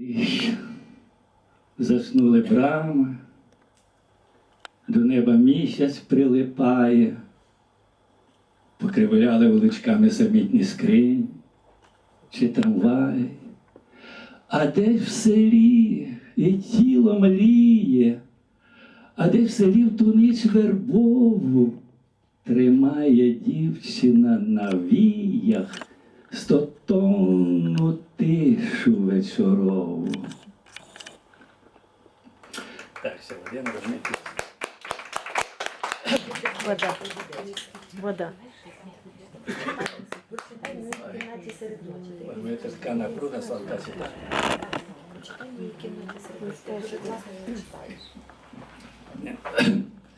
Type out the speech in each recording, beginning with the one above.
Річ. Заснули брами, до неба місяць прилипає, покривляли вуличками самітні скрині чи трамвай. А десь в селі і тіло мліє, а десь в селі в ту ніч вербову тримає дівчина на віях стотонну тишу вечорову. Так, розумієте? Вода. Вода. Це сладка сюди.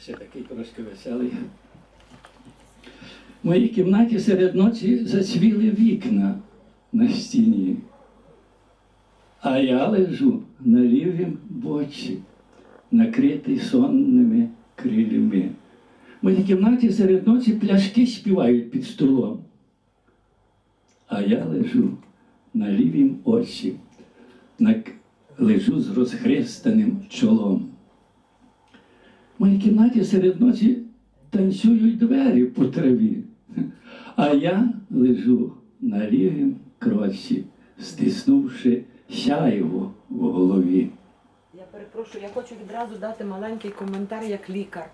Ще такий трошки веселий. В моїй кімнаті серед ночі зацвіли вікна на стіні. А я лежу на лівім боці, накритий сонними крилями. В моїй кімнаті серед ночі пляшки співають під столом. А я лежу на лівім очі, лежу з розхристаним чолом. В моїй кімнаті серед ночі танцюють двері по траві, а я лежу на лівім кроці, стиснувши сяйво в голові. Я перепрошую, я хочу відразу дати маленький коментар як лікар.